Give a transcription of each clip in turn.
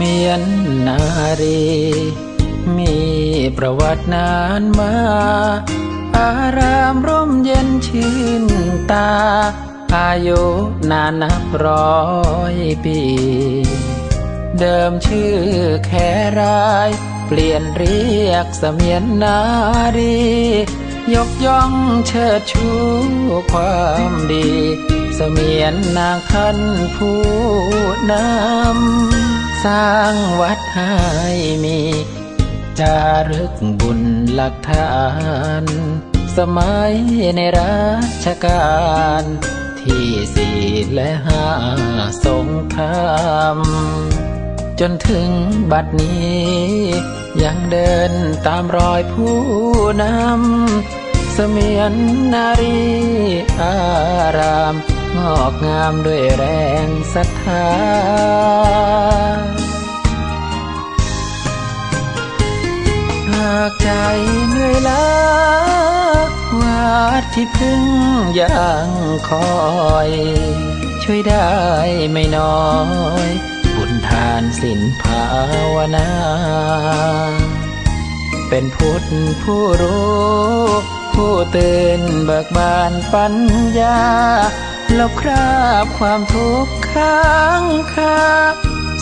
มียนนารี มีประวัตินานมา อารามร่มเย็นชื่นตา อายุนานนับร้อยปี เดิมชื่อแค่ราย เปลี่ยนเรียกเสมียนนารี ยกย่องเชิดชูความดี สมียนนางท่านผู้นำสร้างวัดให้มีจารึกบุญหลักฐาน สมัยในรัชกาลที่สี่และห้าสงครามจนถึงบัดนี้ ยังเดินตามรอยผู้นำ เมียนนารีอาราม งอกงามด้วยแรงศรัทธาหากใจเหนื่อยล้าวาดที่พึ่งยังคอย ช่วยได้ไม่น้อย บุญทานสินภาวนา เป็นพุทธผู้รู้ ผู้ตื่นเบิกบานปัญญาลบคราบความทุกข์ค้างคา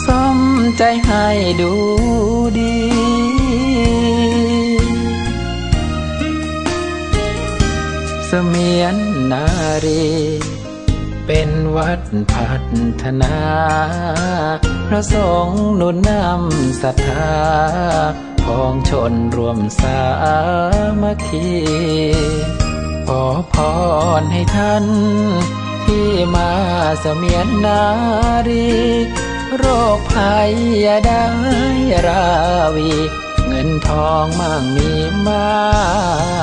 สมใจให้ดูดีเสมียนนารี เป็นวัดพัฒนา พระสงฆ์หนุนนำศรัทธา ของชนรวมสามัคคีขอพรให้ท่าน ที่มาเสมียนนารี โรคภัยอย่าได้ราวี เงินทองมั่งมีม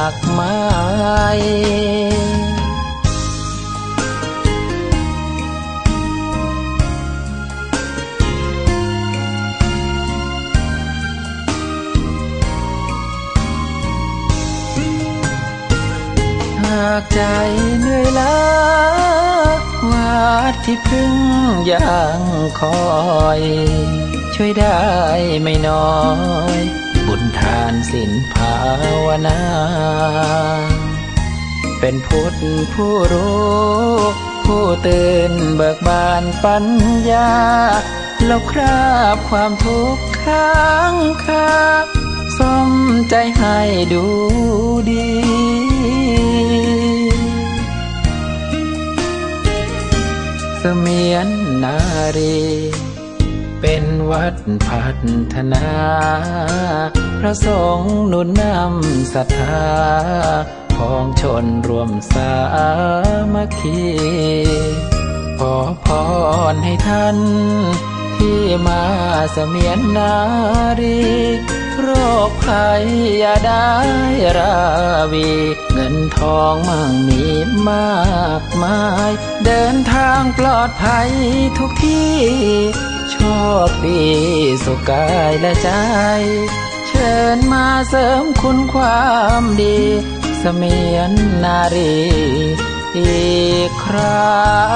ากมายากใจเหนื่อยล้าวาดที่พึ่งยังคอย ช่วยได้ไม่น้อย บุญทานสินภาวนา เป็นพุทธผู้รู้ผู้ตื่นเบิกบานปัญญาลบคราบความทุกข์ค้างคาสมใจให้ดู มียนนารี เป็นวัดพัฒนา พระสงฆ์หนุนนำศรัทธาของชนรวมสามัคคี ขอพรให้ท่าน ที่มาเสมียนนารี โรคภัยอย่าได้ราวี เงินทองมั่งมีมากมาย เดินทางปลอดภัยทุกที่โชคดีสุขกายและใจ เชิญมาเสริมคุณความดีเสมียนนารีอีกครั้ง